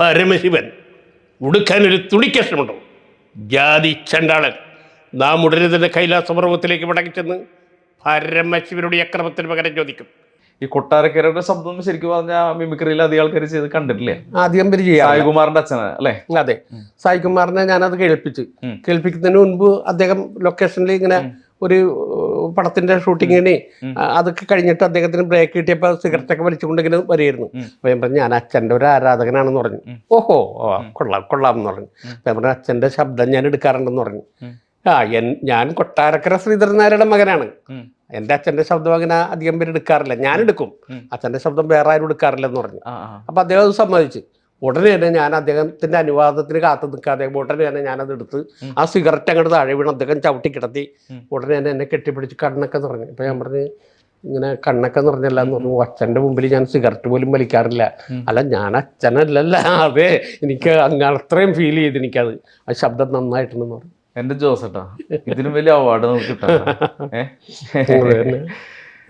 പരമശിവൻ. ഉടുക്കാൻ ഒരു തുണിക്കഷ്ണമുണ്ടോ? ജാതി ചണ്ടാളൻ. നാം ഉടനെ തന്നെ കൈലാസപർവത്തിലേക്ക് മടങ്ങിച്ചെന്ന് പരമശിവനുടെ അക്രമത്തിന് പകരം ചോദിക്കും. ഈ കൊട്ടാരക്കരയുടെ ശബ്ദം ശരിക്കും പറഞ്ഞാൽ മിമിക്രിയിൽ അധികം ആൾക്കാർ ചെയ്ത് കണ്ടിട്ടില്ലേ? ആദ്യം പേര് ചെയ്യാം സായികുമാറിന്റെ അച്ഛനെ അല്ലേ? അതെ. സായികുമാറിനെ ഞാനത് കേൾപ്പിച്ചു. കേൾപ്പിക്കുന്നതിന് മുൻപ് അദ്ദേഹം ലൊക്കേഷനിൽ ഇങ്ങനെ ഒരു പടത്തിന്റെ ഷൂട്ടിങ്ങിന്. അതൊക്കെ കഴിഞ്ഞിട്ട് അദ്ദേഹത്തിന് ബ്രേക്ക് കിട്ടിയപ്പോൾ സിഗരറ്റ് ഒക്കെ വലിച്ചുകൊണ്ടിങ്ങനെ വരികയായിരുന്നു. അപ്പൊ ഞാൻ പറഞ്ഞു ഞാൻ അച്ഛന്റെ ഒരു ആരാധകനാണെന്ന് പറഞ്ഞു. ഓഹോ കൊള്ളാം കൊള്ളാം എന്ന് പറഞ്ഞു. അപ്പൊ ഞാൻ പറഞ്ഞു അച്ഛന്റെ ശബ്ദം ഞാൻ എടുക്കാറുണ്ടെന്ന് പറഞ്ഞു. ആ എൻ ഞാൻ കൊട്ടാരക്കര ശ്രീധരൻ നായരുടെ മകനാണ്. എന്റെ എന്റെ അച്ഛന്റെ ശബ്ദം അങ്ങനെ അധികം പേര് എടുക്കാറില്ല. ഞാൻ എടുക്കും. അച്ഛന്റെ അച്ഛന്റെ ശബ്ദം വേറെ ആരും എടുക്കാറില്ല എന്ന് പറഞ്ഞു അപ്പം അദ്ദേഹം അത് സമ്മതിച്ചു. ഉടനെ തന്നെ ഞാൻ അദ്ദേഹത്തിന്റെ അനുവാദത്തിന് കാത്തു നിൽക്കാതെ ഉടനെ തന്നെ ഞാനത് എടുത്ത് ആ സിഗരറ്റ് അങ്ങോട്ട് താഴെ വീണ് അദ്ദേഹം ചവിട്ടി കിടത്തി. ഉടനെ തന്നെ എന്നെ കെട്ടിപ്പിടിച്ച് കണ്ണൊക്കെ നിറഞ്ഞു. ഇപ്പം ഞാൻ പറഞ്ഞു ഇങ്ങനെ കണ്ണൊക്കെ നിറഞ്ഞല്ല എന്ന് പറഞ്ഞു. അച്ഛന്റെ മുമ്പിൽ ഞാൻ സിഗരറ്റ് പോലും വലിക്കാറില്ല. അല്ല ഞാൻ അച്ഛനല്ലല്ല. അതെ എനിക്ക് അങ്ങ് അത്രയും ഫീൽ ചെയ്ത് എനിക്കത്. ആ ശബ്ദം നന്നായിട്ടുണ്ടെന്ന് പറഞ്ഞു. എന്റെ ജോസട്ടാ ഇതിനും വലിയ അവാർഡ് നമുക്ക് കിട്ടാം.